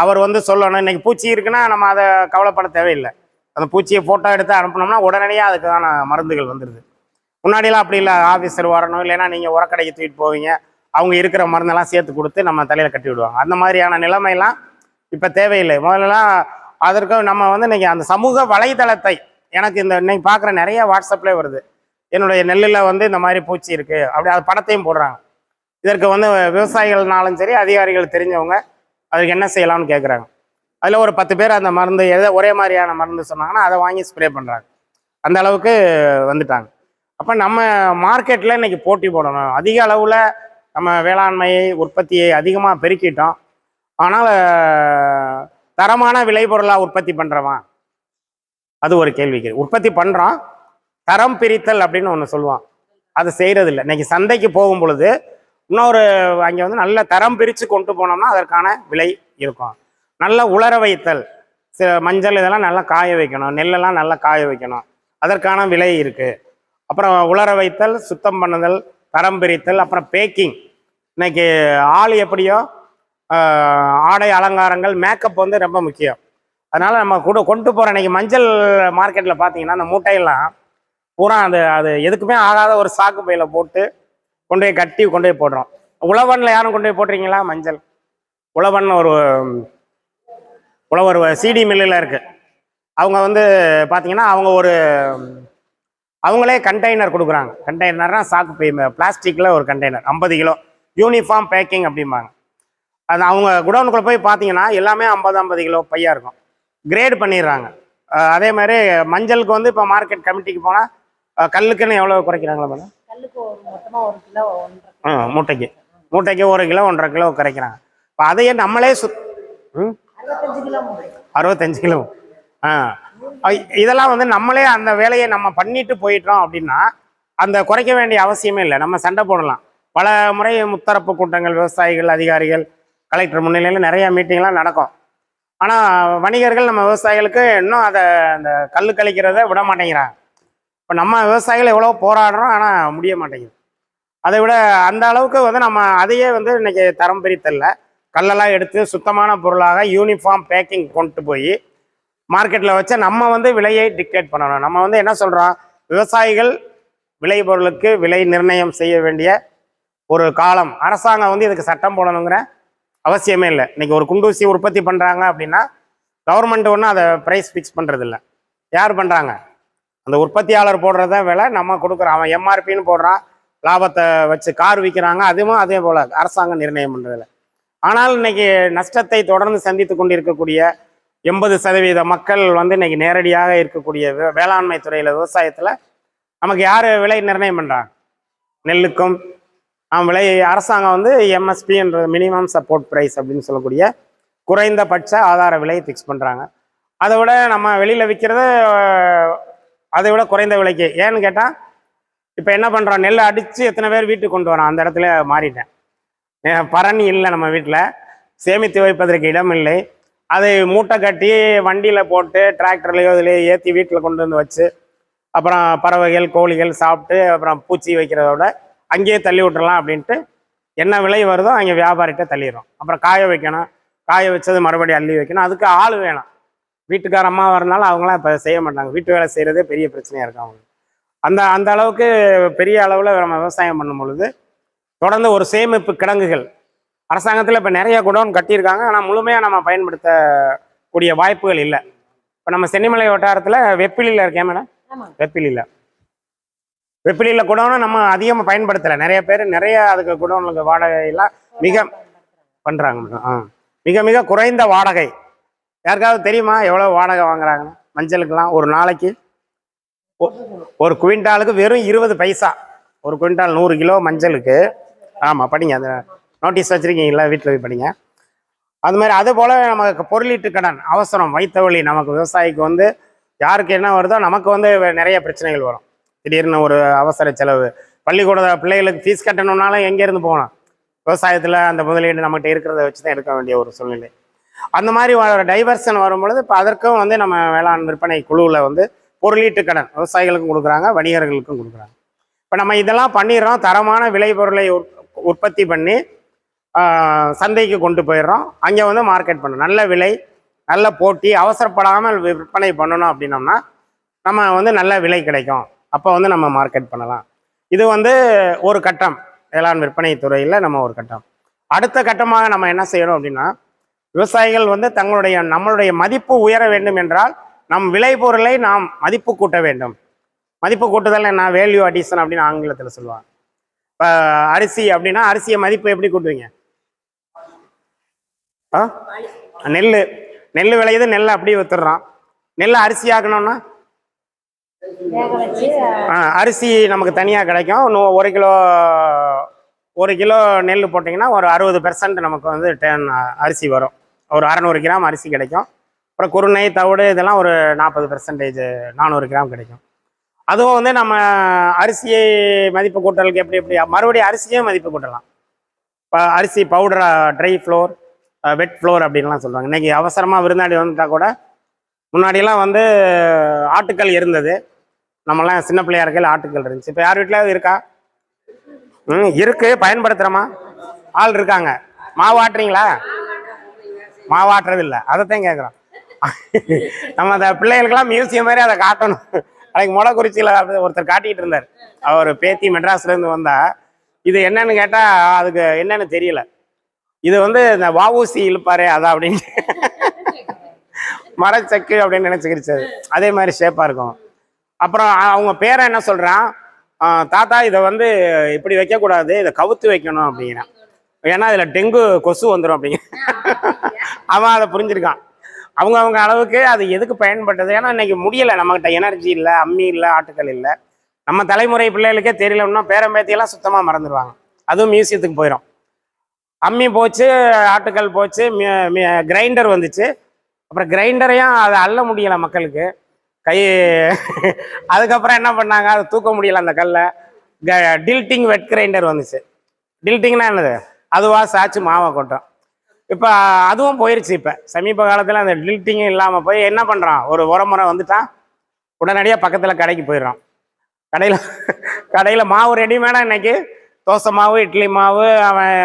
அவர் வந்து சொல்லணும் இன்னைக்கு பூச்சி இருக்குன்னா நம்ம அதை கவலைப்பட தேவையில்லை. அந்த பூச்சியை ஃபோட்டோ எடுத்து அனுப்பினோம்னா உடனடியாக அதுக்கான மருந்துகள் வந்துடுது முன்னாடியெல்லாம் அப்படி இல்லை. ஆஃபீஸர் வரணும் இல்லைன்னா நீங்கள் உரக்கடைக்கு தூக்கிட்டு போவீங்க. அவங்க இருக்கிற மருந்தெல்லாம் சேர்த்து கொடுத்து நம்ம தலையில் கட்டி விடுவாங்க. அந்த மாதிரியான நிலைமையெல்லாம் இப்போ தேவையில்லை. முதல்லலாம் அதற்கு நம்ம வந்து இன்றைக்கி அந்த சமூக வலைதளத்தை எனக்கு இந்த இன்னைக்கு பார்க்குற நிறைய வாட்ஸ்அப்லேயே வருது. என்னுடைய நெல்லில் வந்து இந்த மாதிரி பூச்சி இருக்குது அப்படி அது படத்தையும் போடுறாங்க. இதற்கு வந்து விவசாயிகள்னாலும் சரி அதிகாரிகள் தெரிஞ்சவங்க அதுக்கு என்ன செய்யலாம்னு கேட்குறாங்க அதில் ஒரு பத்து பேர் அந்த மருந்து எதை ஒரே மாதிரியான மருந்து சொன்னாங்கன்னா அதை வாங்கி ஸ்ப்ரே பண்ணுறாங்க அந்த அளவுக்கு வந்துட்டாங்க. அப்போ நம்ம மார்க்கெட்டில் இன்றைக்கி போட்டி போடணும். அதிக அளவில் நம்ம வேளாண்மையை உற்பத்தியை அதிகமாக பெருக்கிட்டோம். ஆனால் தரமான விளைபொருளாக உற்பத்தி பண்ணுறவன் அது ஒரு கேள்விக்கு உற்பத்தி பண்ணுறோம் தரம் பிரித்தல் அப்படின்னு ஒன்று சொல்லுவான். அது செய்கிறதில்ல இன்றைக்கி இன்னைக்கு சந்தைக்கு போகும் பொழுது இன்னொரு அங்கே வந்து நல்ல தரம் பிரித்து கொண்டு போனோம்னா அதற்கான விலை இருக்கும். நல்ல உலர வைத்தல் சில மஞ்சள் இதெல்லாம் நல்லா காய வைக்கணும் நெல்லெல்லாம் நல்லா காய வைக்கணும். அதற்கான விலை இருக்குது அப்புறம் உலர வைத்தல் சுத்தம் பண்ணுதல் தரம் பிரித்தல் அப்புறம் பேக்கிங். இன்னைக்கு ஆள் எப்படியோ ஆடை அலங்காரங்கள் மேக்கப் வந்து ரொம்ப முக்கியம். அதனால் நம்ம கூட கொண்டு போகிற இன்னைக்கு மஞ்சள் மார்க்கெட்டில் பார்த்தீங்கன்னா அந்த மூட்டையெல்லாம் பூரா அது அது எதுக்குமே ஆகாத ஒரு சாக்கு பையில் போட்டு கொண்டு போய் கட்டி கொண்டு போய் போடுறோம். உழவனில் யாரும் கொண்டு போய் போடுறீங்களா மஞ்சள்? உழவன் ஒரு உழவர் சிடி மில்லில் இருக்குது அவங்க வந்து பார்த்தீங்கன்னா அவங்க ஒரு அவங்களே கண்டெய்னர் கொடுக்குறாங்க. கண்டெய்னர்னால் சாக்கு பை பிளாஸ்டிக்கில் ஒரு கண்டெய்னர் ஐம்பது கிலோ. யூனிஃபார்ம் பேக்கிங் அப்படிம்பாங்க. அது அவங்க குடோனுக்குள்ளே போய் பார்த்தீங்கன்னா எல்லாமே ஐம்பது ஐம்பது கிலோ பையாக இருக்கும். கிரேட் பண்ணிடுறாங்க. அதே மாதிரி மஞ்சளுக்கு வந்து இப்போ மார்க்கெட் கமிட்டிக்கு போனால் கல்லுக்குன்னு எவ்வளோ குறைக்கிறாங்களா மேடம் ஆ மூட்டைக்கு. மூட்டைக்கு ஒரு கிலோ ஒன்றரை கிலோ குறைக்கிறாங்க இப்போ அதையே நம்மளே சுத் ம்? அறுபத்தஞ்சு கிலோ முடியும் அறுபத்தஞ்சு கிலோ. ஆ. இதெல்லாம் வந்து நம்மளே அந்த வேலையை நம்ம பண்ணிட்டு போயிட்டோம் அப்படின்னா அந்த குறைக்க வேண்டிய அவசியமே இல்லை. நம்ம சண்டை போடலாம். பல முறை முத்தரப்பு கூட்டங்கள் விவசாயிகள் அதிகாரிகள் கலெக்டர் முன்னிலையில் நிறைய மீட்டிங்லாம் நடக்கும். ஆனால் வணிகர்கள் நம்ம விவசாயிகளுக்கு இன்னும் அதை அந்த கல் கழிக்கிறத விட மாட்டேங்கிறாங்க. இப்போ நம்ம விவசாயிகள் எவ்வளோ போராடுறோம் ஆனால் முடிய மாட்டேங்குது. அதை விட அந்த அளவுக்கு வந்து நம்ம அதையே வந்து இன்னைக்கு தரம் பிரித்தல்ல. கல்லெல்லாம் எடுத்து சுத்தமான பொருளாக யூனிஃபார்ம் பேக்கிங் கொண்டு போய் மார்க்கெட்டில் வச்சு நம்ம வந்து விலையை டிக்டேட் பண்ணணும். நம்ம வந்து என்ன சொல்கிறோம் விவசாயிகள் விளை பொருளுக்கு விலை நிர்ணயம் செய்ய வேண்டிய ஒரு காலம். அரசாங்கம் வந்து இதுக்கு சட்டம் போடணுங்கிற அவசியமே இல்லை. இன்றைக்கி ஒரு குண்டூசி உற்பத்தி பண்ணுறாங்க அப்படின்னா கவர்மெண்ட் ஒன்றும் அதை ப்ரைஸ் ஃபிக்ஸ் பண்ணுறதில்ல யார் பண்ணுறாங்க அந்த உற்பத்தியாளர் போடுறத விலை நம்ம கொடுக்குறோம். அவன் எம்ஆர்பின்னு போடுறான் லாபத்தை வச்சு கார் விற்கிறாங்க அதுவும் அதே போல் அரசாங்கம் நிர்ணயம் பண்ணுறதில்ல ஆனால் இன்னைக்கு நஷ்டத்தை தொடர்ந்து சந்தித்து கொண்டிருக்கக்கூடிய எண்பது சதவீத மக்கள் வந்து இன்னைக்கு நேரடியாக இருக்கக்கூடிய வேளாண்மை துறையில் விவசாயத்தில் நமக்கு யார் விலை நிர்ணயம் பண்ணுறாங்க நெல்லுக்கும் அவன் விலை அரசாங்கம் வந்து எம்எஸ்பின்ற மினிமம் சப்போர்ட் ப்ரைஸ் அப்படின்னு சொல்லக்கூடிய குறைந்தபட்ச ஆதார விலையை ஃபிக்ஸ் பண்ணுறாங்க அதை விட நம்ம வெளியில் விற்கிறத அதை விட குறைந்த விலைக்கு. ஏன்னு கேட்டால் இப்போ என்ன பண்ணுறான் நெல் அடித்து எத்தனை பேர் வீட்டுக்கு கொண்டு வரான் அந்த இடத்துல மாறிட்டேன். பரணி இல்லை நம்ம வீட்டில் சேமித்து வைப்பதற்கு இடம் இல்லை. அதை மூட்டை கட்டி வண்டியில் போட்டு டிராக்டர்லையோ இதுலையோ ஏற்றி வீட்டில் கொண்டு வந்து வச்சு அப்புறம் பறவைகள் கோழிகள் சாப்பிட்டு அப்புறம் பூச்சி வைக்கிறத விட அங்கேயே தள்ளி விட்டுறலாம் அப்படின்ட்டு என்ன விலை வருதோ அங்கே வியாபாரிகிட்ட தள்ளிடுறோம். அப்புறம் காய வைக்கணும். காய வச்சது மறுபடியும் அள்ளி வைக்கணும். அதுக்கு ஆள் வேணும். வீட்டுக்கார அம்மா வரனால அவங்களாம் இப்போ செய்ய மாட்டாங்க. வீட்டு வேலை செய்கிறதே பெரிய பிரச்சனையாக இருக்கும் அவங்களுக்கு. அந்த அந்த அளவுக்கு பெரிய அளவில் நம்ம விவசாயம் பண்ணும் பொழுது தொடர்ந்து ஒரு சேமிப்பு கிடங்குகள். அரசாங்கத்தில் இப்போ நிறைய குடோன் கட்டியிருக்காங்க. ஆனால் முழுமையாக நம்ம பயன்படுத்தக்கூடிய வாய்ப்புகள் இல்லை. இப்போ நம்ம சென்னிமலை வட்டாரத்தில் வெப்பிலியில் இருக்கேன் மேடம்? வெப்பிலியில் வெப்பிலியில் குடோனும் நம்ம அதிகமாக பயன்படுத்தலை. நிறைய பேர் நிறைய அதுக்கு குடோனுக்கு வாடகையெல்லாம் மிக பண்ணுறாங்க மேடம். ஆ. மிக மிக குறைந்த வாடகை. யாருக்காவது தெரியுமா எவ்வளோ வாடகை வாங்குறாங்கன்னு மஞ்சளுக்கெல்லாம் ஒரு நாளைக்கு ஒ- ஒரு குவிண்டாலுக்கு வெறும் இருபது பைசா. ஒரு குவிண்டால் நூறு கிலோ மஞ்சளுக்கு. ஆமாம் படிங்க அந்த நோட்டீஸ் வச்சுருக்கீங்களா வீட்டில் போய் படிங்க. அது மாதிரி அது போல் நமக்கு பொருளீட்டு கடன் அவசரம் வைத்த வழி நமக்கு விவசாயிக்கு வந்து யாருக்கு என்ன வருதோ நமக்கு வந்து நிறைய பிரச்சனைகள் வரும். திடீர்னு ஒரு அவசர செலவு. பள்ளிக்கூட பிள்ளைகளுக்கு ஃபீஸ் கட்டணும்னாலும் எங்கேருந்து போகணும்? விவசாயத்தில் அந்த முதலீடு நம்மகிட்ட இருக்கிறத வச்சு தான் எடுக்க வேண்டிய ஒரு சூழ்நிலை. அந்த மாதிரி வர டைவர்ஷன் வரும்பொழுது இப்போ அதற்கும் வந்து நம்ம வேளாண் விற்பனை குழுவில் வந்து பொருளீட்டு கடன் விவசாயிகளுக்கும் கொடுக்குறாங்க வணிகர்களுக்கும் கொடுக்குறாங்க. இப்போ நம்ம இதெல்லாம் பண்ணிடுறோம். தரமான விளைபொருளை உற்பத்தி பண்ணி ஆஹ், சந்தைக்கு கொண்டு போயிடுறோம். அங்கே வந்து மார்க்கெட் பண்ணணும். நல்ல விலை நல்ல போட்டி அவசரப்படாமல் விற்பனை பண்ணணும் அப்படின்னோம்னா நம்ம வந்து நல்ல விலை கிடைக்கும். அப்போ வந்து நம்ம மார்க்கெட் பண்ணலாம். இது வந்து ஒரு கட்டம். வேளாண் விற்பனை துறையில் நம்ம ஒரு கட்டம். அடுத்த கட்டமாக நம்ம என்ன செய்யணும் அப்படின்னா விவசாயிகள் வந்து தங்களுடைய நம்மளுடைய மதிப்பு உயர வேண்டும் என்றால் நம் விளைபொருளை நாம் மதிப்பு கூட்ட வேண்டும். மதிப்பு கூட்டுதல் என்ன? வேல்யூ அடிஷன் அப்படின்னு ஆங்கிலத்தில் சொல்லுவாங்க. இப்போ அரிசி அப்படின்னா அரிசியை மதிப்பு எப்படி கூட்டுவீங்க? ஆ? நெல் நெல் விளையுது நெல் அப்படியே வித்துடுறான். நெல் அரிசி ஆக்கணும்னா? அரிசி நமக்கு தனியாக கிடைக்கும். இன்னும் ஒரு கிலோ ஒரு கிலோ நெல் போட்டிங்கன்னா ஒரு அறுபது பெர்சன்ட் நமக்கு வந்து டேன் அரிசி வரும். ஒரு அறநூறு கிராம் அரிசி கிடைக்கும். அப்புறம் குருணை தவிடு இதெல்லாம் ஒரு நாற்பது பெர்சன்டேஜ் நானூறு கிராம் கிடைக்கும். அதுவும் வந்து நம்ம அரிசியை மதிப்பு கூட்டலுக்கு எப்படி எப்படி மறுபடியும் அரிசியும் மதிப்பு கூட்டலாம். இப்போ அரிசி பவுடரா ட்ரை ஃப்ளோர் வெட் ஃப்ளோர் அப்படின்லாம் சொல்லுவாங்க. இன்னைக்கு அவசரமாக விருந்தாடி வந்துட்டா கூட முன்னாடியெல்லாம் வந்து ஆட்டுக்கல் இருந்தது. நம்மலாம் சின்ன பிள்ளையா இருக்கையில் ஆட்டுக்கல் இருந்துச்சு. இப்போ யார் வீட்டிலாவது இருக்கா? ம் இருக்குது பயன்படுத்துகிறோமா ஆள் இருக்காங்க. மாவு ஆட்டுறீங்களா? மாவாட்டுறதில்லை. அதைத்தான் கேட்குறோம் நம்ம அந்த பிள்ளைகளுக்கெல்லாம் மியூசியம் மாதிரி அதை காட்டணும். அன்றைக்கு மொளக்குறிச்சியில் ஒருத்தர் காட்டிகிட்டு இருந்தார். அவர் பேத்தி மெட்ராஸ்லேருந்து வந்தா இது என்னன்னு கேட்டால் அதுக்கு என்னன்னு தெரியல. இது வந்து இந்த வாவூசி இழுப்பாரு அதான் அப்படின்னு மரச்சக்கு அப்படின்னு நினச்சிக்கிருச்சு அதே. மாதிரி ஷேப்பாக இருக்கும். அப்புறம் அவங்க பேரை என்ன சொல்கிறான் தாத்தா இதை வந்து இப்படி வைக்கக்கூடாது இதை கவுத்து வைக்கணும் அப்படின்னா ஏன்னா அதில் டெங்கு கொசு வந்துடும் அப்படிங்க. அவன் அதை புரிஞ்சிருக்கான். அவங்க அவங்க அளவுக்கு அது எதுக்கு பயன்பட்டது? ஏன்னா இன்னைக்கு முடியலை. நம்மகிட்ட எனர்ஜி இல்லை அம்மி இல்லை ஆட்டுக்கள் இல்லை. நம்ம தலைமுறை பிள்ளைகளுக்கே தெரியலன்னா பேரம்பேத்தியெல்லாம் சுத்தமாக மறந்துடுவாங்க அதுவும் மியூசியத்துக்கு போயிடும் அம்மி போச்சு ஆட்டுக்கல் போச்சு கிரைண்டர் வந்துச்சு. அப்புறம் கிரைண்டரையும் அதை அள்ள முடியலை மக்களுக்கு. கை அதுக்கப்புறம் என்ன பண்ணாங்க? அதை தூக்க முடியலை அந்த கல்லை. டில்ட்டிங் வெட் கிரைண்டர் வந்துச்சு. டில்ட்டிங்னா என்னது? அதுவாக சாச்சு மாவை கொட்டும். இப்போ அதுவும் போயிருச்சு இப்போ. சமீப காலத்தில் அந்த டில்ட்டிங்கும் இல்லாமல் போய் என்ன பண்ணுறான் ஒரு உரமுறை வந்துட்டான். உடனடியாக பக்கத்தில் கடைக்கு போயிடுறான். கடையில் கடையில் மாவு ரெடிமேடாக இன்னைக்கு? தோசை மாவு இட்லி மாவு அவன்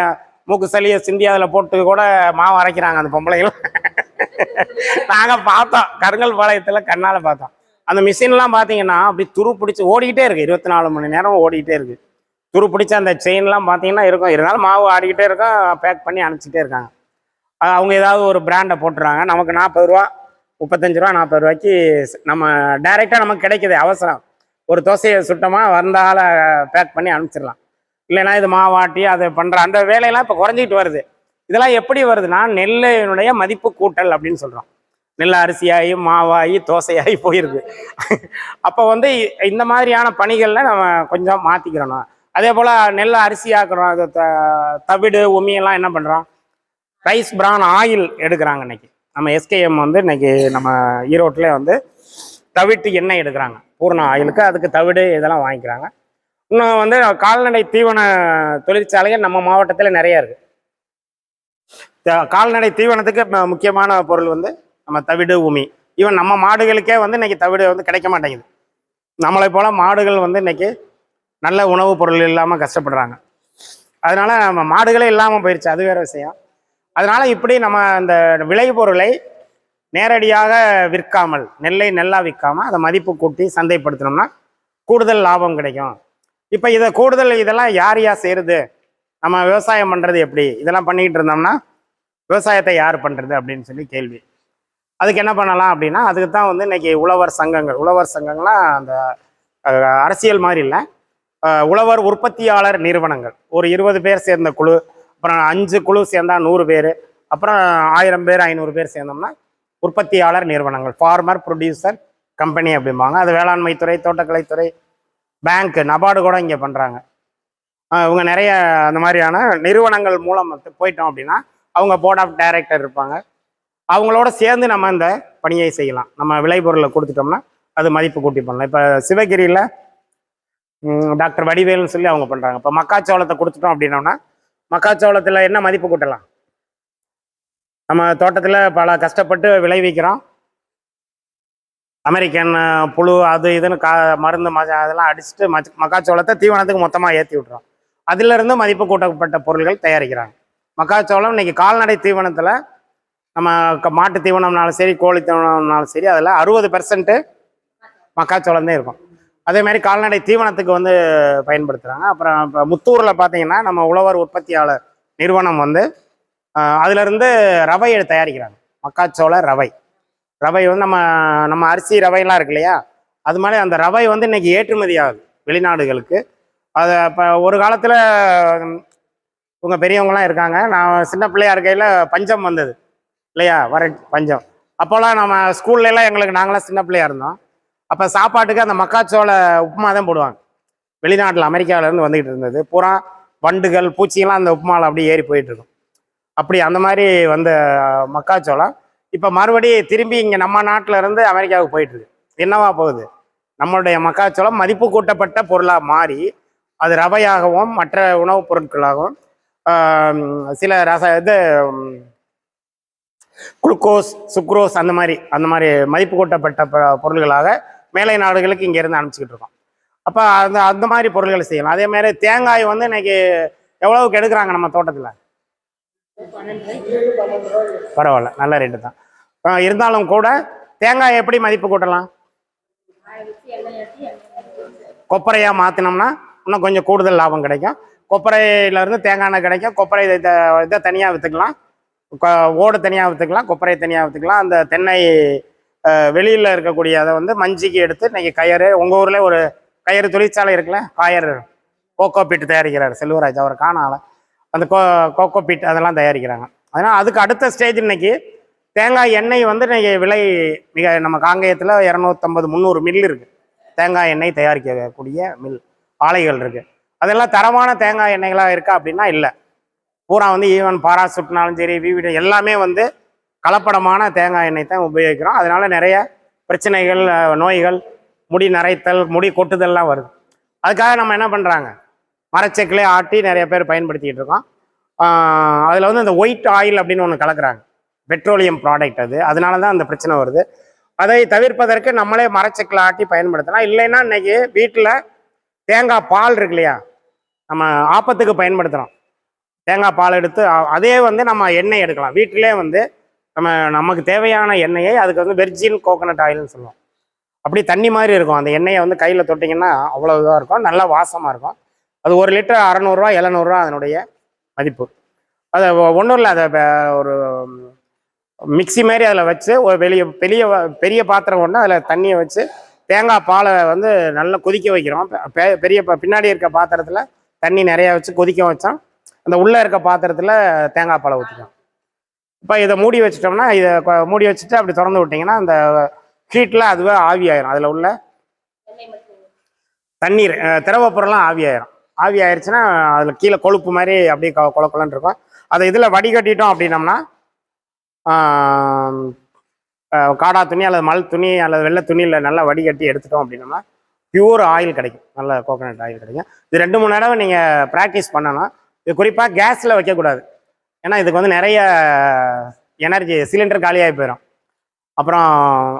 மூக்கு சளியை சிந்தி அதில் போட்டு கூட மாவு அரைக்கிறாங்க அந்த பொம்பளைகள். நாங்கள் பார்த்தோம். கருங்கல் பாளையத்தில் கண்ணால் பார்த்தோம். அந்த மிஷின்லாம் பார்த்தீங்கன்னா அப்படி துரு பிடிச்சி ஓடிக்கிட்டே இருக்குது இருபத்தி நாலு மணி நேரம் ஓடிக்கிட்டே இருக்குது துரு பிடிச்ச அந்த செயின்லாம் பார்த்தீங்கன்னா இருக்கும். இருந்தாலும் மாவு ஆடிக்கிட்டே இருக்கும் பேக் பண்ணி அனுப்பிச்சிட்டே இருக்காங்க. அவங்க ஏதாவது ஒரு பிராண்டை போட்டுறாங்க நமக்கு நாற்பது ரூபா முப்பத்தஞ்சு ரூபா நாற்பது ரூபாய்க்கு நம்ம டைரெக்டாக நமக்கு கிடைக்குது அவசரம். ஒரு தோசையை சுட்டமாக வந்தால பேக் பண்ணி அனுப்பிச்சிடலாம். இல்லைன்னா இது மாவாட்டி அதை பண்ணுற அந்த வேலையெல்லாம் இப்போ குறைஞ்சிக்கிட்டு வருது. இதெல்லாம் எப்படி வருதுன்னா நெல்லினுடைய மதிப்பு கூட்டல் அப்படின்னு சொல்கிறோம் நெல் அரிசியாகி மாவாகி தோசையாகி போயிருக்கு. அப்போ வந்து இந்த மாதிரியான பணிகளில் நம்ம கொஞ்சம் மாற்றிக்கிறணும் அதே போல் நெல் அரிசி ஆக்குறோம். அது த தவிடு உமியெல்லாம் என்ன பண்ணுறோம் ரைஸ் பிரான் ஆயில் எடுக்கிறாங்க இன்னைக்கு. நம்ம எஸ்கேஎம் வந்து இன்னைக்கு நம்ம ஈரோட்டில் வந்து தவிட்டு எண்ணெய் எடுக்கிறாங்க. பூர்ண ஆயிலுக்கு அதுக்கு தவிடு இதெல்லாம் வாங்கிக்கிறாங்க. இன்னும் வந்து கால்நடை தீவன தொழிற்சாலைகள் நம்ம மாவட்டத்தில் நிறைய இருக்குது கால்நடை தீவனத்துக்கு முக்கியமான பொருள் வந்து நம்ம தவிடு உமி. ஈவன் நம்ம மாடுகளுக்கே வந்து இன்னைக்கு தவிடு வந்து கிடைக்க மாட்டேங்குது. நம்மளை போல் மாடுகள் வந்து இன்னைக்கு நல்ல உணவுப் பொருள் இல்லாமல் கஷ்டப்படுறாங்க. அதனால நம்ம மாடுகளே இல்லாமல் போயிடுச்சு அது வேற விஷயம். அதனால இப்படி நம்ம அந்த விளைபொருளை நேரடியாக விற்காமல் நெல்லை நெல்லாக விற்காமல் அதை மதிப்பு கூட்டி சந்தைப்படுத்தினோம்னா கூடுதல் லாபம் கிடைக்கும். இப்போ இதை கூடுதல் இதெல்லாம் யார் யார் செய்கிறது நம்ம விவசாயம் பண்ணுறது எப்படி? இதெல்லாம் பண்ணிக்கிட்டு இருந்தோம்னா விவசாயத்தை யார் பண்ணுறது அப்படின்னு சொல்லி கேள்வி. அதுக்கு என்ன பண்ணலாம் அப்படின்னா அதுக்கு தான் வந்து இன்னைக்கு உழவர் சங்கங்கள். உழவர் சங்கங்கள்லாம் அந்த அரசியல் மாதிரி இல்லை. உழவர் உற்பத்தியாளர் நிறுவனங்கள். ஒரு இருபது பேர் சேர்ந்த குழு அப்புறம் அஞ்சு குழு சேர்ந்தால் நூறு பேர் அப்புறம் ஆயிரம் பேர் ஐநூறு பேர் சேர்ந்தோம்னா உற்பத்தியாளர் நிறுவனங்கள். ஃபார்மர் ப்ரொடியூசர் கம்பெனி அப்படிம்பாங்க. அது வேளாண்மை துறை தோட்டக்கலைத்துறை பேங்க் நபார்டு கூட இங்கே பண்ணுறாங்க இவங்க நிறைய அந்த மாதிரியான நிறுவனங்கள் மூலம் வந்து போயிட்டோம் அப்படின்னா அவங்க போர்ட் ஆஃப் டைரக்டர் இருப்பாங்க. அவங்களோட சேர்ந்து நம்ம இந்த பணியை செய்யலாம். நம்ம விளைபொருளை கொடுத்துட்டோம்னா அது மதிப்பு கூட்டி பண்ணலாம். இப்போ சிவகிரியில் டாக்டர் வடிவேல்னு சொல்லி அவங்க பண்ணுறாங்க இப்போ மக்காச்சோளத்தை கொடுத்துட்டோம் அப்படின்னோம்னா மக்காச்சோளத்தில் என்ன மதிப்பு கூட்டலாம்? நம்ம தோட்டத்தில் பல கஷ்டப்பட்டு விளைவிக்கிறோம். அமெரிக்கன் புழு அது இதுன்னு கா மருந்து ம அதெல்லாம் அடிச்சுட்டு மச் மக்காச்சோளத்தை தீவனத்துக்கு மொத்தமாக ஏற்றி விட்றோம் அதிலிருந்து மதிப்பு கூட்டப்பட்ட பொருள்கள் தயாரிக்கிறாங்க. மக்காச்சோளம் இன்னைக்கு கால்நடை தீவனத்தில் நம்ம க- மாட்டு தீவனம்னாலும் சரி கோழி தீவனம்னாலும் சரி அதில் அறுபது பெர்சன்ட்டு மக்காச்சோளம் தான் இருக்கும். அதே மாதிரி கால்நடை தீவனத்துக்கு வந்து பயன்படுத்துகிறாங்க அப்புறம் இப்போ முத்தூரில் பார்த்தீங்கன்னா நம்ம உழவர் உற்பத்தியாளர் நிறுவனம் வந்து அதிலிருந்து ரவையை தயாரிக்கிறாங்க. மக்காச்சோள ரவை. ரவை வந்து நம்ம நம்ம அரிசி ரவையெல்லாம் இருக்கு இல்லையா? அது மாதிரி அந்த ரவை வந்து இன்னைக்கு ஏற்றுமதி ஆகுது வெளிநாடுகளுக்கு. அதை இப்போ ஒரு காலத்தில் இவங்க பெரியவங்களாம் இருக்காங்க. நான் சின்ன பிள்ளையா இருக்கையில் பஞ்சம் வந்தது. இல்லையா? வர பஞ்சம். அப்போல்லாம் நம்ம ஸ்கூல்லலாம் எங்களுக்கு நாங்களாம் சின்ன பிள்ளையா இருந்தோம். அப்போ சாப்பாட்டுக்கு அந்த மக்காச்சோள உப்புமா தான் போடுவாங்க. வெளிநாட்டில் அமெரிக்காவிலேருந்து வந்துகிட்டு இருந்தது. பூரா வண்டுகள் பூச்சியெல்லாம் அந்த உப்புமாவில் அப்படியே ஏறி போயிட்டுருக்கும். அப்படி அந்த மாதிரி வந்த மக்காச்சோளம். இப்போ மறுபடி திரும்பி இங்கே நம்ம நாட்டில் இருந்து அமெரிக்காவுக்கு போயிட்டு இருக்கு என்னவா போகுது? நம்மளுடைய மக்காச்சோளம் மதிப்பு கூட்டப்பட்ட பொருளாக மாறி அது ரவையாகவும் மற்ற உணவுப் பொருட்களாகவும் சில ரச இது குளுக்கோஸ் சுக்ரோஸ் அந்த மாதிரி அந்த மாதிரி மதிப்பு கூட்டப்பட்ட ப- பொருள்களாக மேலை நாடுகளுக்கு இங்கேருந்து அனுப்பிச்சிக்கிட்டு இருக்கோம். அப்போ அந்த அந்த மாதிரி பொருள்களை செய்யலாம். அதே மாதிரி தேங்காய் வந்து இன்னைக்கு எவ்வளவுக்கு எடுக்கிறாங்க நம்ம தோட்டத்தில்? பரவாயில்ல நல்ல ரேட்டு தான். இருந்தாலும் கூட தேங்காய் எப்படி மதிப்பு கூட்டலாம்? கொப்பரையாக மாற்றினோம்னா இன்னும் கொஞ்சம் கூடுதல் லாபம் கிடைக்கும். கொப்பரையிலேருந்து தேங்காய் எண்ணெய் கிடைக்கும். கொப்பரை இதை இதை தனியாக விற்றுக்கலாம் ஓடு தனியாக விற்றுக்கலாம் கொப்பரை தனியாக விற்றுக்கலாம் அந்த தென்னை வெளியில் இருக்கக்கூடிய அதை வந்து மஞ்சிக்கு எடுத்து இன்றைக்கி கயறு உங்கள் ஊரில் ஒரு கயிறு தொழிற்சாலை இருக்குல்ல காயர் கோகோ பீட் தயாரிக்கிறார் செல்வராஜ். அவர் காணால அந்த கோ கோகோ பீட் அதெல்லாம் தயாரிக்கிறாங்க. அதனால் அதுக்கு அடுத்த ஸ்டேஜ் இன்னைக்கு தேங்காய் எண்ணெய் வந்து இன்றைக்கி விலை மிக நம்ம காங்கேயத்தில் இரநூத்தம்பது முந்நூறு மில் இருக்குது தேங்காய் எண்ணெய் தயாரிக்கக்கூடிய மில் ஆலைகள் இருக்குது அதெல்லாம் தரமான தேங்காய் எண்ணெய்களாக இருக்கா அப்படின்னா இல்லை. பூரா வந்து ஈவன் பாராசூட்னாலும் சரி விவிடி எல்லாமே வந்து கலப்படமான தேங்காய் எண்ணெய் தான் உபயோகிக்கிறோம். அதனால் நிறைய பிரச்சனைகள் நோய்கள் முடி நரைத்தல் முடி கொட்டுதல்லாம் வருது. அதுக்காக நம்ம என்ன பண்ணுறாங்க மரச்செக்கிலே ஆட்டி நிறைய பேர் பயன்படுத்திக்கிட்டு இருக்கோம். அதில் வந்து இந்த ஒயிட் ஆயில் அப்படின்னு ஒன்று கலக்குறாங்க. பெட்ரோலியம் ப்ராடக்ட் அது. அதனால தான் அந்த பிரச்சனை வருது. அதை தவிர்ப்பதற்கு நம்மளே மரச்செக்கில் ஆட்டி பயன்படுத்தலாம். இல்லைன்னா இன்னைக்கு வீட்டில் தேங்காய் பால் இருக்கு இல்லையா? நம்ம ஆப்பத்துக்கு பயன்படுத்துகிறோம் தேங்காய் பால் எடுத்து அதே வந்து நம்ம எண்ணெய் எடுக்கலாம். வீட்டிலே வந்து நம்ம நமக்கு தேவையான எண்ணெயை அதுக்கு வந்து வெர்ஜின் கோகனட் ஆயில்னு சொல்லுவோம். அப்படி தண்ணி மாதிரி இருக்கும். அந்த எண்ணெயை வந்து கையில் தொட்டிங்கன்னா அவ்வளோ இதாக இருக்கும். நல்லா வாசமாக இருக்கும். அது ஒரு லிட்டர் அறநூறுவா எழுநூறுவா அதனுடைய மதிப்பு. அதை ஒன்றும் இல்லை. அதை ஒரு மிக்ஸி மாதிரி அதில் வச்சு ஒரு வெளிய பெரிய பெரிய பாத்திரம் ஒன்று அதில் தண்ணியை வச்சு தேங்காய் பாலை வந்து நல்லா கொதிக்க வைக்கிறோம். பெரிய பின்னாடி இருக்க பாத்திரத்தில் தண்ணி நிறையா வச்சு கொதிக்க வச்சோம். அந்த உள்ளே இருக்க பாத்திரத்தில் தேங்காய் பாலை ஊற்றிக்கலாம் இப்போ இதை மூடி வச்சிட்டோம்னா இதை மூடி வச்சுட்டு அப்படி திறந்து விட்டிங்கன்னா அந்த ஹீட்டில் அதுவே ஆவி ஆயிரும். அதில் உள்ள தண்ணீர் அஹ், திரவ ஆவி ஆயிரும். ஆவி ஆயிடுச்சுன்னா அதில் கீழே கொழுப்பு மாதிரி அப்படியே கொ- கொல இருக்கும். அதை இதில் வடிகட்டிட்டோம் அப்படின்னம்னா காடா துணி அல்லது மல் துணி அல்லது வெள்ளை துணியில் நல்லா வடிகட்டி எடுத்துட்டோம் அப்படின்னம்னா பியூர் ஆயில் கிடைக்கும். நல்ல கோகோனட் ஆயில் கிடைக்கும். இது ரெண்டு மூணு தடவை நீங்கள் ப்ராக்டிஸ் பண்ணணும் இது குறிப்பாக கேஸில் வைக்கக்கூடாது. ஏன்னா இதுக்கு வந்து நிறைய எனர்ஜி சிலிண்டர் காலியாகி போயிடும் அப்புறம்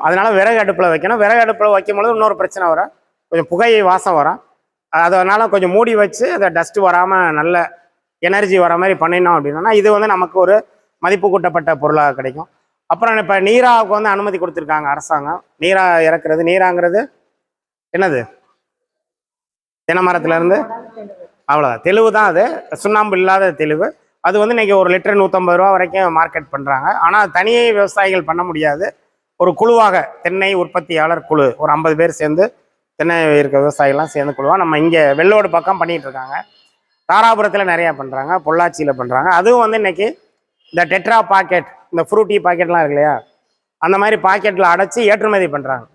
அதனால் விறகு அடுப்பில் வைக்கணும். விறகு அடுப்பில் வைக்கும் பொழுது இன்னொரு பிரச்சனை வரும். கொஞ்சம் புகை வாசம் வரும். அதனால் கொஞ்சம் மூடி வச்சு அதை டஸ்ட்டு வராமல் நல்ல எனர்ஜி வர மாதிரி பண்ணினோம் அப்படின்னா இது வந்து நமக்கு ஒரு மதிப்பு கூட்டப்பட்ட பொருளாக கிடைக்கும். அப்புறம் இப்போ நீராவுக்கு வந்து அனுமதி கொடுத்துருக்காங்க அரசாங்கம். நீரா இறக்குறது நீராங்கிறது என்னது? தென்னை மரத்துலேருந்து? அவ்வளோதான் தெளிவு தான் அது. சுண்ணாம்பு இல்லாத தெளிவு. அது வந்து இன்னைக்கு ஒரு லிட்டர் நூற்றம்பது ரூபா வரைக்கும் மார்க்கெட் பண்ணுறாங்க ஆனால் தனியே விவசாயிகள் பண்ண முடியாது. ஒரு குழுவாக தென்னை உற்பத்தியாளர் குழு ஒரு ஐம்பது பேர் சேர்ந்து தென்னை இருக்க விவசாயிகள்லாம் சேர்ந்து குழுவாக நம்ம இங்கே வெள்ளோடு பக்கம் பண்ணிகிட்ருக்காங்க இருக்காங்க. தாராபுரத்தில் நிறையா பண்ணுறாங்க பொள்ளாச்சியில் பண்ணுறாங்க அதுவும் வந்து இன்றைக்கி இந்த டெட்ரா பாக்கெட் இந்த ஃப்ரூட்டி பாக்கெட்லாம் இருக்கு இல்லையா? அந்த மாதிரி பாக்கெட்டில் அடைச்சி ஏற்றுமதி பண்ணுறாங்க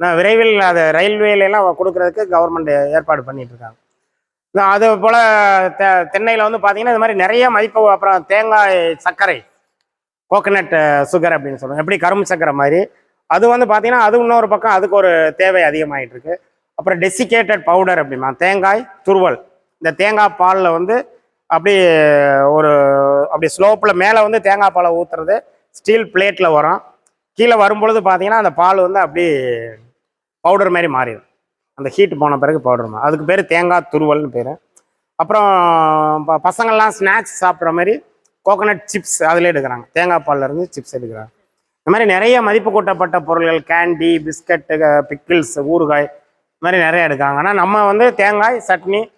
நான் விரைவில் அதை ரயில்வேலாம் கொடுக்குறதுக்கு கவர்மெண்ட் ஏற்பாடு பண்ணிகிட்ருக்காங்க அது போல் தெ தென்னையில் வந்து பார்த்தீங்கன்னா இது மாதிரி நிறைய மதிப்பு அப்புறம் தேங்காய் சர்க்கரை கோகனட் சுகர் அப்படின்னு சொல்லுவாங்க. எப்படி? கரும்பு சர்க்கரை மாதிரி. அது வந்து பார்த்தீங்கன்னா அது இன்னொரு பக்கம் அதுக்கு ஒரு தேவை அதிகமாகிட்டு இருக்கு. அப்புறம் டெசிகேட்டட் பவுடர் அப்படிமா தேங்காய் துருவல். இந்த தேங்காய் பாலில் வந்து அப்படி ஒரு அப்படி ஸ்லோப்பில் மேலே வந்து தேங்காய் பாலை ஊற்றுறது ஸ்டீல் பிளேட்டில் வரும். கீழே வரும்பொழுது பார்த்தீங்கன்னா அந்த பால் வந்து அப்படி பவுடர் மாதிரி மாறிடும். அந்த ஹீட் போன பிறகு பவுடர் அதுக்கு பேர் தேங்காய் துருவல்னு பேர். அப்புறம் ப- பசங்கள்லாம் ஸ்நாக்ஸ் சாப்பிட்ற மாதிரி கோகனட் சிப்ஸ் அதில் எடுக்கிறாங்க. தேங்காய் பாலில் இருந்து சிப்ஸ் எடுக்கிறாங்க. இந்த மாதிரி நிறைய மதிப்பு கூட்டப்பட்ட பொருள்கள் கேண்டி பிஸ்கட்டு பிக்கிள்ஸ் ஊறுகாய் இந்த மாதிரி நிறைய எடுக்கிறாங்க. ஆனால் நம்ம வந்து தேங்காய் சட்னி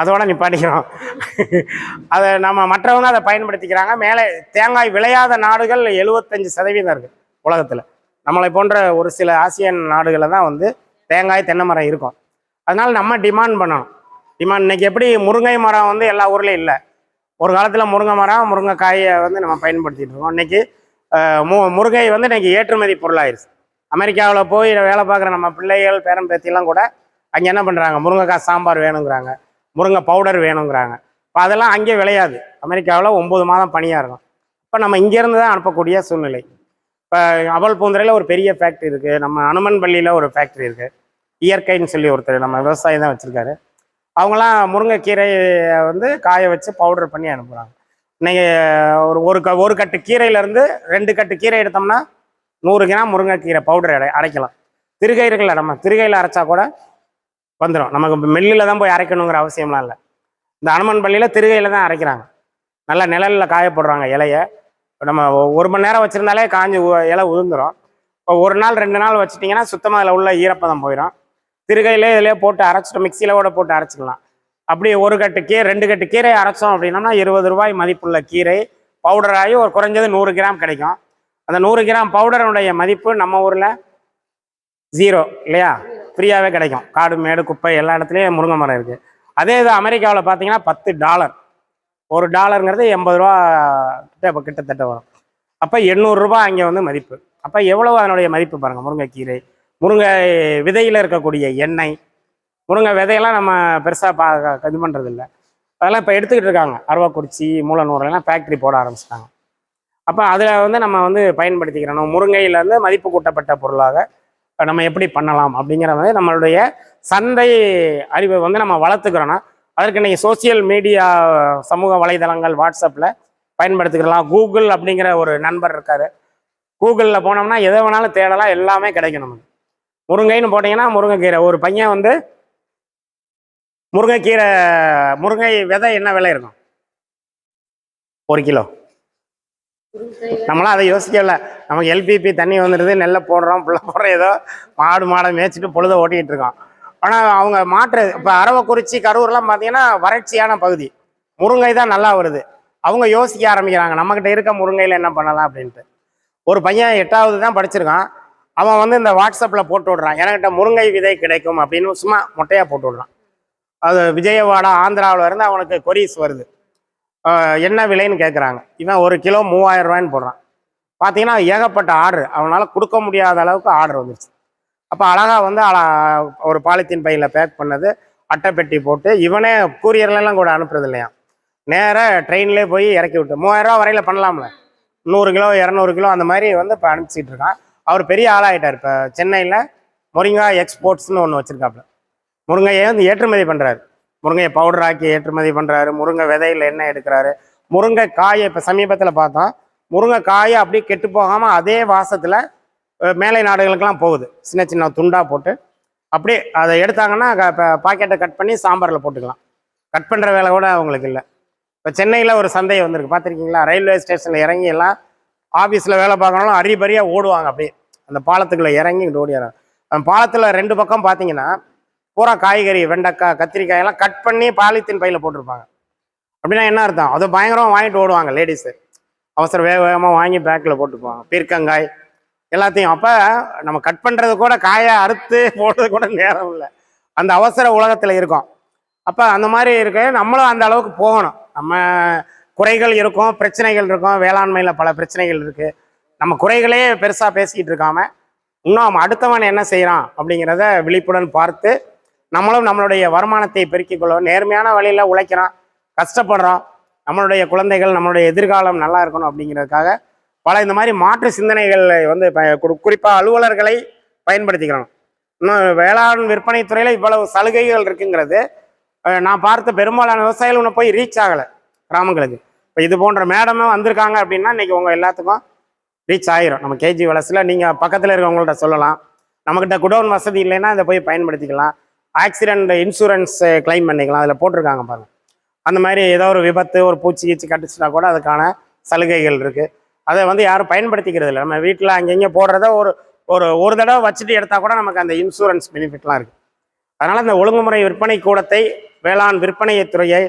அதோட நிப்பாட்டிக்கிறோம். அதை நம்ம மற்றவங்க அதை பயன்படுத்திக்கிறாங்க. மேலே தேங்காய் விளையாத நாடுகள் எழுபத்தஞ்சு சதவீதம் இருக்குது உலகத்தில். நம்மளை போன்ற ஒரு சில ஆசியன் நாடுகளில் தான் வந்து தேங்காய் தென்னை மரம் இருக்கும். அதனால் நம்ம டிமாண்ட் பண்ணணும். டிமாண்ட் இன்னைக்கு எப்படி முருங்கை மரம் வந்து எல்லா ஊர்லேயும் இல்லை. ஒரு காலத்தில் முருங்கை மரம் முருங்கைக்காயை வந்து நம்ம பயன்படுத்திகிட்டு இருக்கோம். இன்னைக்கு மு முருங்கை வந்து இன்னைக்கு ஏற்றுமதி பொருளாயிருச்சு. அமெரிக்காவில் போய் வேலை பார்க்குற நம்ம பிள்ளைகள் பேரன் பேத்திலாம் கூட அங்கே என்ன பண்ணுறாங்க முருங்கைக்காய் சாம்பார் வேணுங்கிறாங்க. முருங்கை பவுடர் வேணுங்கிறாங்க. இப்போ அதெல்லாம் அங்கே விளையாது. அமெரிக்காவில் ஒம்பது மாதம் பனியாக இருக்கும். இப்போ நம்ம இங்கேருந்து தான் அனுப்பக்கூடிய சூழ்நிலை. இப்போ அவல் பூந்துறையில் ஒரு பெரிய ஃபேக்ட்ரி இருக்குது நம்ம அனுமன் பள்ளியில் ஒரு ஃபேக்ட்ரி இருக்குது இயற்கைன்னு சொல்லி ஒருத்தர் நம்ம விவசாயி தான் வச்சுருக்காரு. அவங்களாம் முருங்கைக்கீரையை வந்து காய வச்சு பவுடர் பண்ணி அனுப்புகிறாங்க இன்றைக்கி ஒரு ஒரு க ஒரு கட்டு கீரையிலேருந்து ரெண்டு கட்டு கீரை எடுத்தோம்னா நூறு கிராம் முருங்கைக்கீரை பவுடர் அடை அரைக்கலாம். திருகை நம்ம திருகையில் அரைச்சா கூட வந்துடும் நமக்கு மெல்லில் தான் போய் அரைக்கணுங்கிற அவசியம்லாம் இல்லை. இந்த அனுமன் பள்ளியில் திருகையில் தான் அரைக்கிறாங்க. நல்லா நிழலில் காய போடுறாங்க இலைய. நம்ம ஒரு மணி நேரம் வச்சுருந்தாலே காஞ்சி உ- இலை உதிர்ந்துடும் இப்போ ஒரு நாள் ரெண்டு நாள் வச்சிட்டிங்கன்னா சுத்தமாக அதில் உள்ள ஈரப்பதம் போயிடும் திருகையிலே இதிலே போட்டு அரைச்சிட்டோம் மிக்சியில் கூட போட்டு அரைச்சிக்கலாம். அப்படி ஒரு கட்டு கீரை ரெண்டு கட்டு கீரை அரைச்சோம் அப்படின்னம்னா இருபது ரூபாய் மதிப்புள்ள கீரை. பவுடர் ஆகி ஒரு குறைஞ்சது நூறு கிராம் கிடைக்கும். அந்த நூறு கிராம் பவுடருடைய மதிப்பு நம்ம ஊரில் ஜீரோ இல்லையா? ஃப்ரீயாகவே கிடைக்கும். காடு மேடு குப்பை எல்லா இடத்துலையும் முருங்கை மரம் இருக்குது அதே இது அமெரிக்காவில் பார்த்தீங்கன்னா பத்து டாலர். ஒரு டாலருங்கிறது எண்பது ரூபா கிட்ட இப்போ கிட்டத்தட்ட வரும். அப்போ எண்ணூறுரூபா அங்கே வந்து மதிப்பு. அப்போ எவ்வளவு அதனுடைய மதிப்பு பாருங்கள் முருங்கைக்கீரை. முருங்கை விதையில் இருக்கக்கூடிய எண்ணெய். முருங்கை விதையெல்லாம் நம்ம பெருசாக பா இது பண்ணுறது இல்லை அதெல்லாம் இப்போ எடுத்துக்கிட்டு இருக்காங்க. அருவாக்குறிச்சி மூலநூறுலாம் ஃபேக்ட்ரி போட ஆரம்பிச்சிட்டாங்க. அப்போ அதில் வந்து நம்ம வந்து பயன்படுத்திக்கிறோம் முருங்கையில் வந்து மதிப்பு கூட்டப்பட்ட பொருளாக நம்ம எப்படி பண்ணலாம் அப்படிங்கிற மாதிரி நம்மளுடைய சந்தை அறிவை வந்து நம்ம வளர்த்துக்கிறோன்னா அதற்கு நீங்கள் சோசியல் மீடியா சமூக வலைதளங்கள் வாட்ஸ்அப்பில் பயன்படுத்திக்கலாம். கூகுள் அப்படிங்கிற ஒரு நண்பர் இருக்காரு. கூகுளில் போனோம்னா எதை வேணாலும் தேடலாம் எல்லாமே கிடைக்கும் நமக்கு. முருங்கைன்னு போட்டிங்கன்னா முருங்கைக்கீரை. ஒரு பையன் வந்து முருங்கைக்கீரை முருங்கை விதை என்ன விலை இருக்கும்? ஒரு கிலோ. நம்மளாம் அதை யோசிக்கல. நமக்கு எல்பிபி தண்ணி வந்துடுது நெல்லை போடுறோம் புள்ள போடுறோம் ஏதோ மாடு மாடை மேய்ச்சிட்டு பொழுத ஓட்டிகிட்டு இருக்கோம். ஆனால் அவங்க மாற்று இப்போ அரவக்குறிச்சி கரூர்லாம் பார்த்தீங்கன்னா வறட்சியான பகுதி. முருங்கை தான் நல்லா வருது. அவங்க யோசிக்க ஆரம்பிக்கிறாங்க நம்மக்கிட்ட இருக்க முருங்கையில் என்ன பண்ணலாம் அப்படின்ட்டு. ஒரு பையன் எட்டாவது தான் படிச்சிருக்கான். அவன் வந்து இந்த வாட்ஸ்அப்பில் போட்டு விடுறான். என்கிட்ட முருங்கை விதை கிடைக்கும் அப்படின்னு சும்மா மொட்டையாக போட்டு விடுறான். அது விஜயவாடா ஆந்திராவில் இருந்து அவனுக்கு கொரிஸ் வருது. என்ன விலைன்னு கேட்குறாங்க இவன் ஒரு கிலோ மூவாயிரம் ரூபாய்ன்னு போடுறான். பார்த்தீங்கன்னா ஏகப்பட்ட ஆர்டர். அவனால் கொடுக்க முடியாத அளவுக்கு ஆர்டர் வந்துருச்சு. அப்போ அழகாக வந்து ஒரு பாலித்தீன் பையில் பேக் பண்ணது அட்டை பெட்டி போட்டு இவனே கூரியர்லாம் கூட அனுப்புறது இல்லையா நேராக ட்ரெயின்லேயே போய் இறக்கி விட்டு மூவாயிரம் ரூபா வரையில் பண்ணலாம்ல. நூறு கிலோ இரநூறு கிலோ அந்த மாதிரி வந்து இப்போ அனுப்பிச்சிட்டு இருக்கான். அவர் பெரிய ஆளாயிட்டார். இப்போ சென்னையில் முருங்கா எக்ஸ்போர்ட்ஸ்னு ஒன்று வச்சுருக்காப்புல. முருங்கையை வந்து ஏற்றுமதி பண்ணுறாரு முருங்கையை பவுடர் ஆக்கி ஏற்றுமதி பண்ணுறாரு முருங்கை விதையில் எண்ணெய் எடுக்கிறாரு. முருங்கை காயை இப்போ சமீபத்தில் பார்த்தோம். முருங்கை காயை அப்படியே கெட்டு போகாமல் அதே வாசத்தில் மேலை நாடுகளுக்கெல்லாம் போகுது. சின்ன சின்ன துண்டாக போட்டு அப்படியே அதை எடுத்தாங்கன்னா இப்போ பாக்கெட்டை கட் பண்ணி சாம்பாரில் போட்டுக்கலாம். கட் பண்ணுற வேலை கூட அவங்களுக்கு இல்லை. இப்போ சென்னையில் ஒரு சந்தை வந்திருக்கு. பார்த்துருக்கீங்களா ரயில்வே ஸ்டேஷனில் இறங்கி எல்லாம் ஆஃபீஸில் வேலை பார்க்கணும் அரிபரியாக ஓடுவாங்க அப்படியே. அந்த பாலத்துக்குள்ளே இறங்கி இங்கிட்டு ஓடிடுறாங்க அந்த பாலத்தில் ரெண்டு பக்கம் பார்த்தீங்கன்னா பூரா காய்கறி வெண்டைக்காய் கத்திரிக்காய் எல்லாம் கட் பண்ணி பாலித்தீன் பையில் போட்டிருப்பாங்க. அப்படின்னா என்ன அர்த்தம்? அதை பயங்கரமாக வாங்கிட்டு ஓடுவாங்க லேடிஸு. அவசர வேக வேகமாக வாங்கி பேக்கில் போட்டுப்பாங்க பீர்க்கங்காய் எல்லாத்தையும். அப்போ நம்ம கட் பண்ணுறது கூட காயை அறுத்து போடுறது கூட நேரம் இல்லை. அந்த அவசர உலகத்தில் இருக்கோம். அப்போ அந்த மாதிரி இருக்க நம்மளும் அந்த அளவுக்கு போகணும். நம்ம குறைகள் இருக்கும் பிரச்சனைகள் இருக்கும் வேளாண்மையில் பல பிரச்சனைகள் இருக்குது நம்ம குறைகளே பெருசாக பேசிக்கிட்டு இருக்காம இன்னும் அடுத்தவன் என்ன செய்கிறான் அப்படிங்கிறத விழிப்புடன் பார்த்து நம்மளும் நம்மளுடைய வருமானத்தை பெருக்கிக் கொள்ளும் நேர்மையான வழியில் உழைக்கிறோம் கஷ்டப்படுறோம். நம்மளுடைய குழந்தைகள் நம்மளுடைய எதிர்காலம் நல்லா இருக்கணும் அப்படிங்கிறதுக்காக பல இந்த மாதிரி மாற்று சிந்தனைகள் வந்து குறிப்பாக அலுவலர்களை பயன்படுத்திக்கிறோம். இன்னும் வேளாண் விற்பனை துறையில் இவ்வளவு சலுகைகள் இருக்குங்கிறது நான் பார்த்த பெரும்பாலான விவசாயிகள் இன்னும் போய் ரீச் ஆகலை கிராமங்களுக்கு. இப்போ இது போன்ற மேடமும் வந்திருக்காங்க அப்படின்னா இன்னைக்கு உங்கள் எல்லாத்துக்கும் ரீச் ஆயிரும். நம்ம கேஜி வளசில் நீங்கள் பக்கத்தில் இருக்கவங்கள்ட்ட சொல்லலாம். நம்மக்கிட்ட குடோன் வசதி இல்லைன்னா இதை போய் பயன்படுத்திக்கலாம். ஆக்சிடெண்ட் இன்சூரன்ஸ் கிளைம் பண்ணிக்கலாம். அதில் போட்டிருக்காங்க பாருங்கள் அந்த மாதிரி ஏதோ ஒரு விபத்து ஒரு பூச்சி கீச்சி கட்டுச்சுன்னா கூட அதுக்கான சலுகைகள் இருக்குது அதை வந்து யாரும் பயன்படுத்திக்கிறது இல்லை. நம்ம வீட்டில் அங்கங்கே போடுறத ஒரு ஒரு ஒரு தடவை வச்சுட்டு எடுத்தால் கூட நமக்கு அந்த இன்சூரன்ஸ் பெனிஃபிட்லாம் இருக்குது அதனால் இந்த ஒழுங்குமுறை விற்பனை கூடத்தை வேளாண் விற்பனைத் துறையை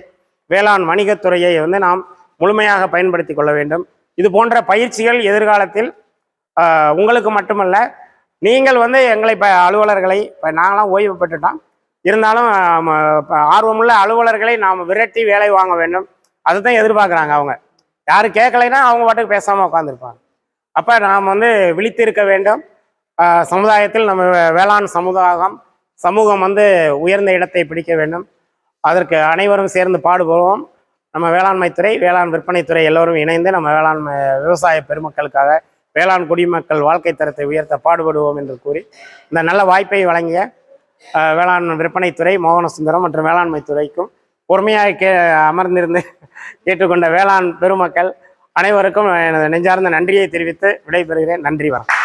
வேளாண் வணிகத்துறையை வந்து நாம் முழுமையாக பயன்படுத்தி கொள்ள வேண்டும். இது போன்ற பயிற்சிகள் எதிர்காலத்தில் உங்களுக்கு மட்டுமல்ல நீங்கள் வந்து எங்களை இப்போ அலுவலர்களை இப்போ நாங்களாம் ஓய்வு பெற்றுட்டோம். இருந்தாலும் ஆர்வமுள்ள அலுவலர்களை நாம் விரட்டி வேலை வாங்க வேண்டும். அதுதான் எதிர்பார்க்குறாங்க அவங்க. யாரும் கேட்கலைன்னா அவங்க பாட்டுக்கு பேசாமல் உட்காந்துருப்பாங்க அப்போ நாம் வந்து விழித்திருக்க வேண்டும். சமுதாயத்தில் நம்ம வேளாண் சமுதாயம் சமூகம் வந்து உயர்ந்த இடத்தை பிடிக்க வேண்டும். அதற்கு அனைவரும் சேர்ந்து பாடுபடுவோம். நம்ம வேளாண்மைத்துறை வேளாண் விற்பனைத்துறை எல்லோரும் இணைந்து நம்ம வேளாண்மை விவசாய பெருமக்களுக்காக வேளாண் குடிமக்கள் வாழ்க்கை தரத்தை உயர்த்த பாடுபடுவோம் என்று கூறி இந்த நல்ல வாய்ப்பை வழங்கிய வேளாண் விற்பனைத்துறை மோகனசுந்தரம் மற்றும் வேளாண்மைத்துறைக்கும் பொறுமையாக கே அமர்ந்திருந்து கேட்டுக்கொண்ட வேளாண் பெருமக்கள் அனைவருக்கும் எனது நெஞ்சார்ந்த நன்றியை தெரிவித்து விடைபெறுகிறேன். நன்றி வணக்கம்.